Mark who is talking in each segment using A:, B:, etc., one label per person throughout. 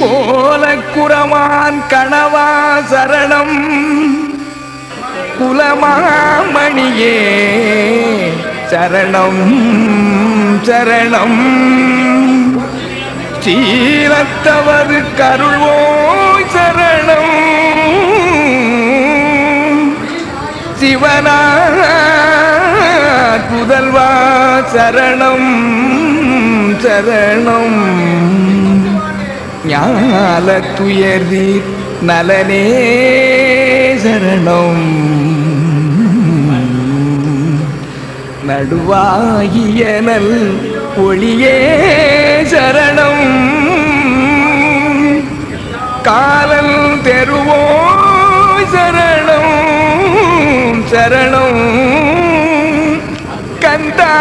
A: கோலக்குறவான் கணவா சரணம். குலமாமணியே சரணம் சரணம். சீரத்தவர் கருள்வோய் சரணம். சிவனா புதல்வா சரணம் சரணம். ஞால துயர்தீர் நலனே சரணம். நடுவாகிய நல் ஒளியே சரணம். காலல் தெருவோ சரணம். சரணம். கந்தா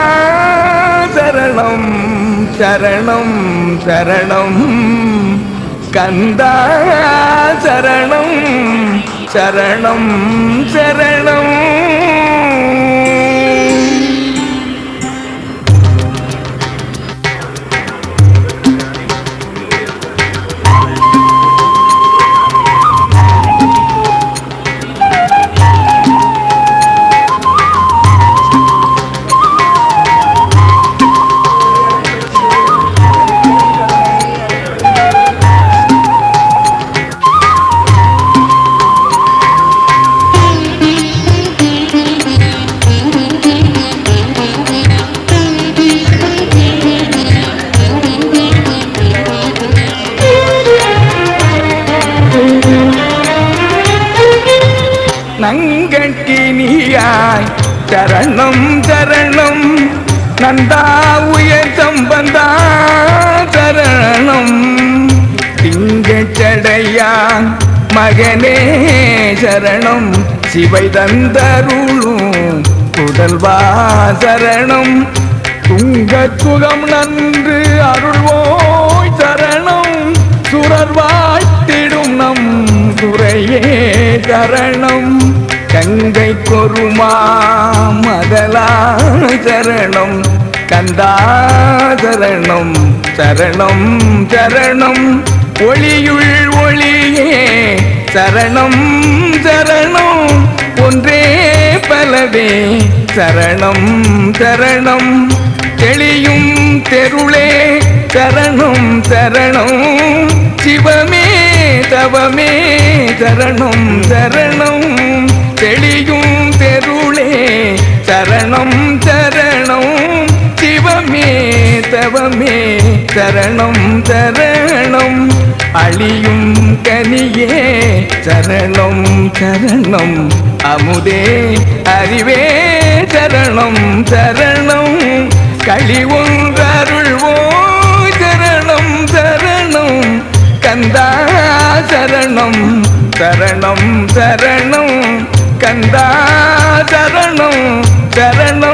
A: சரணம். சரணம். சரணம். கந்தா சரணம் சரணம் சரணம். கண்கினியாய் தரணம் தரணம் நந்தா உயர் சம்பந்தா தரணம் திங்கச்சடையான் மகனே சரணம். சிவை தந்தருளும் புதல்வா சரணம். துங்க சுகம் நன்று அருள்வோய் சரணம். சுரர் நம் துறையே சரணம். கங்கை கொருமா மதலா சரணம் கந்தா சரணம் சரணம். ஒளியுள் ஒளியே சரணம் சரணம். ஒன்றே பலவே சரணம் சரணம். தெளியும் தெருளே சரணம் சரணம். சிவமே தவமே சரணம் சரணம். தெளியும் தெருளே சரணம் சரணம். சிவமே தவமே சரணம் சரணம். அழியும் கனியே சரணம் சரணம். அமுதே அறிவே சரணம் சரணம். களி ஒன்றருள்வோ சரணம் சரணம். கந்தா சரணம் சரணம் சரணம். கந்தா சரணம் சரணம் சரணம்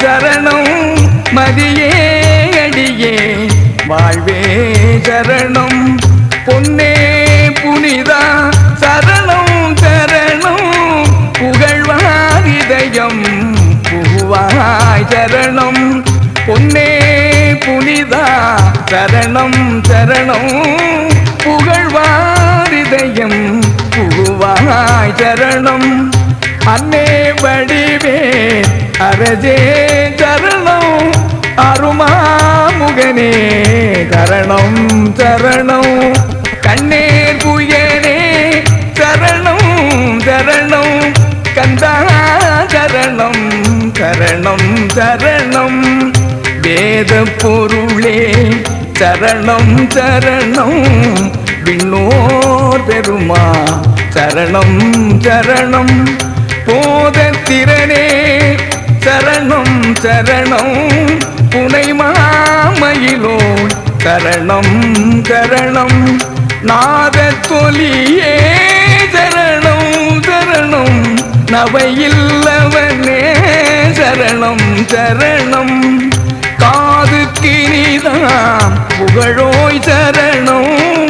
A: சரணம் மதியே அடியே. வாழ்வே சரணம். பொன்னே புனிதா சரணம் சரணம். புகழ்வாரிதயம் புகுவாய் சரணம். பொன்னே புனிதா சரணம் சரணம். புகழ்வாரிதயம் புகுவாய் சரணம். அன்னே வடிவே அரஜே சரணம் அருமாமுகனே சரணம் சரணம். கண்ணீர் புயனே சரணம் சரணம். கந்தா சரணம் சரணம் சரணம். வேத பொருளே சரணம் சரணம். விண்ணோ பெருமா சரணம் சரணம். போத திறனே சரணம் சரணம். புனை மாமயிலோன் சரணம் சரணம். தொலியே சரணம் சரணம். நவையில்லவனே சரணம் சரணம். காது கினிதாம் புகழோய் சரணம்.